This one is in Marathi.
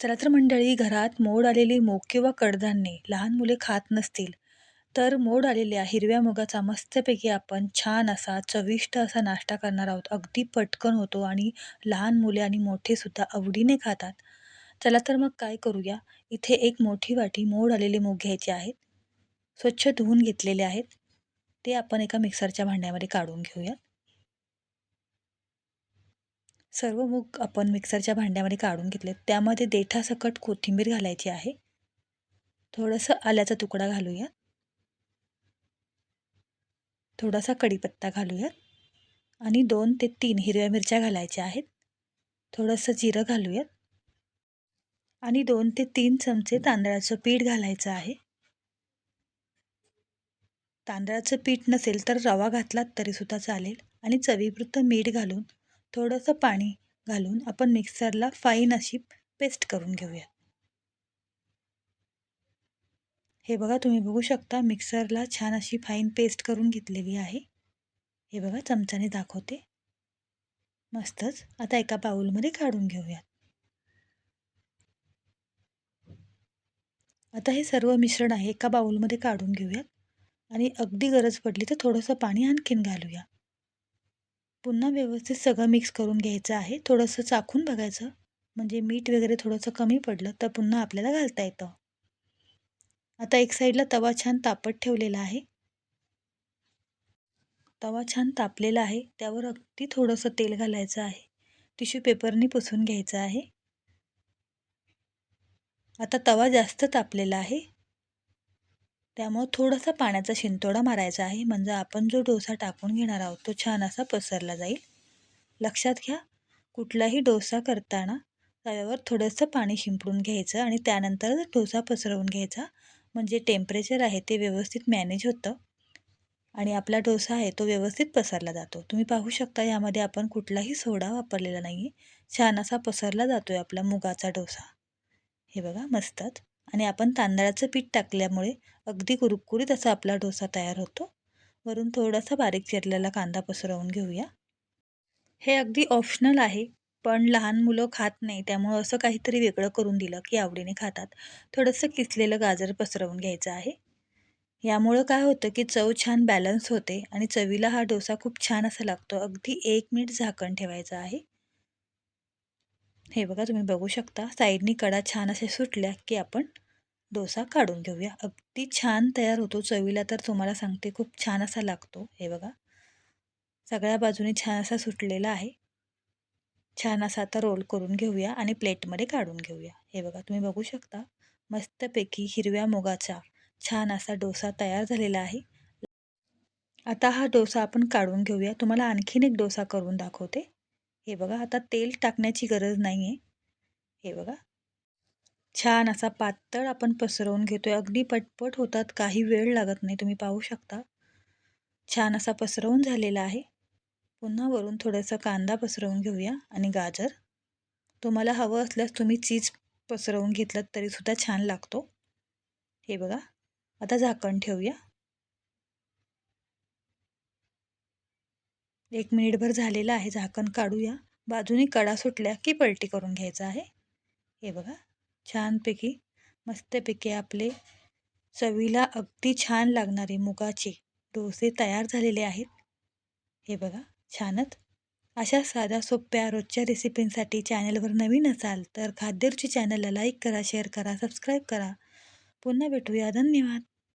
चला तर मंडळी घरात मोड आलेली मूग किंवा कडधान्ये लहान मुले खात नसतील तर मोड आलेल्या हिरव्या मुगाचा मस्तपैकी आपण छान असा चविष्ट असा नाश्ता करणार आहोत. अगदी पटकन होतो आणि लहान मुले आणि मोठे सुद्धा आवडीने खातात. चला तर मग काय करूया? इथे एक मोठी वाटी मोड आलेले मूग घ्यायचे आहेत. स्वच्छ धुवून घेतलेले आहेत. ते आपण एका मिक्सरच्या भांड्यामध्ये काढून घेऊयात सर्व मूग आपण मिक्सरच्या भांड्यामध्ये काढून घेतले त्यामध्ये देठासकट कोथिंबीर घालायची आहे. थोडंसं आल्याचा तुकडा घालूयात थोडासा कढीपत्ता घालूयात आणि दोन ते तीन हिरव्या मिरच्या घालायच्या आहेत. थोडंसं जिरं घालूयात आणि दोन ते तीन चमचे तांदळाचं पीठ घालायचं आहे. तांदळाचं पीठ नसेल तर रवा घातलात तरीसुद्धा चालेल. आणि चवीपुरतं मीठ घालून थोडंसं पाणी घालून आपण मिक्सरला फाईन अशी पेस्ट करून घेऊयात. हे बघा तुम्ही बघू शकता मिक्सरला छान अशी फाईन पेस्ट करून घेतलेली आहे. हे बघा चमच्याने दाखवते. मस्तच. आता एका बाऊलमध्ये काढून घेऊयात. आता हे सर्व मिश्रण आहे एका बाऊलमध्ये काढून घेऊयात. आणि अगदी गरज पडली तर थोडंसं पाणी आणखीन घालूया. पुन्हा व्यवस्थित सगळं मिक्स करून घ्यायचं आहे. थोडंसं चाखून बघायचं. म्हणजे मीठ वगैरे थोडंसं कमी पडलं तर पुन्हा आपल्याला घालता येतं. आता एक साईडला तवा छान तापत ठेवलेला आहे. तवा छान तापलेला आहे. त्यावर अगदी थोडंसं तेल घालायचं आहे. टिश्यू पेपरनी पुसून घ्यायचं आहे. आता तवा जास्त तापलेला आहे. त्यामुळं थोडासा पाण्याचा शिंतोडा मारायचा आहे. म्हणजे आपण जो डोसा टाकून घेणार आहोत तो छान असा पसरला जाईल. लक्षात घ्या कुठलाही डोसा करताना तव्यावर थोडंसं पाणी शिंपडून घ्यायचं आणि त्यानंतर डोसा पसरवून घ्यायचा. म्हणजे टेम्परेचर आहे ते व्यवस्थित मॅनेज होतं. आणि आपला डोसा आहे तो व्यवस्थित पसरला जातो. तुम्ही पाहू शकता यामध्ये आपण कुठलाही सोडा वापरलेला नाही आहे छान असा पसरला जातो आहे आपला मुगाचा डोसा. हे बघा मस्तच. आणि आपण तांदळाचं पीठ टाकल्यामुळे अगदी कुरकुरीत असा आपला डोसा तयार होतो. वरून थोडासा बारीक चिरलेला कांदा पसरवून घेऊया. हे अगदी ऑप्शनल आहे पण लहान मुलं खात नाही त्यामुळं असं काहीतरी वेगळं करून दिलं की आवडीने खातात. थोडंसं किसलेलं गाजर पसरवून घ्यायचं आहे. यामुळं काय होतं की चव छान बॅलन्स होते आणि चवीला हा डोसा खूप छान असा लागतो. अगदी एक मिनिट झाकण ठेवायचं आहे. हे बघा तुम्ही बघू शकता साईडनी कडा छान असे सुटल्या की आपण डोसा काढून घेऊया. अगदी छान तयार होतो. चवीला तर तुम्हाला सांगते खूप छान असा लागतो. हे बघा. सगळ्या बाजूने छान असा सुटलेला आहे. छान असा आता रोल करून घेऊया आणि प्लेटमध्ये काढून घेऊया. हे बघा तुम्ही बघू शकता मस्तपैकी हिरव्या मुगाचा छान असा डोसा तयार झालेला आहे. आता हा डोसा आपण काढून घेऊया. तुम्हाला आणखीन एक डोसा करून दाखवते. हे बघा आता तेल टाकण्याची गरज नाही आहे हे बघा. छान असा पातळ आपण पसरवून घेतोय. अगदी पटपट होतात. काही वेळ लागत नाही. तुम्ही पाहू शकता. छान असा पसरवून झालेला आहे. पुन्हा वरून थोडंसं कांदा पसरवून घेऊया आणि गाजर. तुम्हाला हवं असल्यास तुम्ही चीज पसरवून घेतलं तरीसुद्धा छान लागतो. हे बघा. आता झाकण ठेवूया. एक मिनिटभर झालेलं आहे झाकण काढूया. बाजूने कडा सुटल्या की पलटी करून घ्यायचं आहे. हे बघा छानपैकी मस्तपैकी आपले चवीला अगदी छान लागणारे मुगाचे डोसे तयार झालेले आहेत. हे बघा छानच. अशा साध्या सोप्या रोजच्या रेसिपींसाठी चॅनलवर नवीन असाल तर खाद्यरुची चॅनलला लाईक करा शेअर करा सबस्क्राईब करा. पुन्हा भेटूया. धन्यवाद.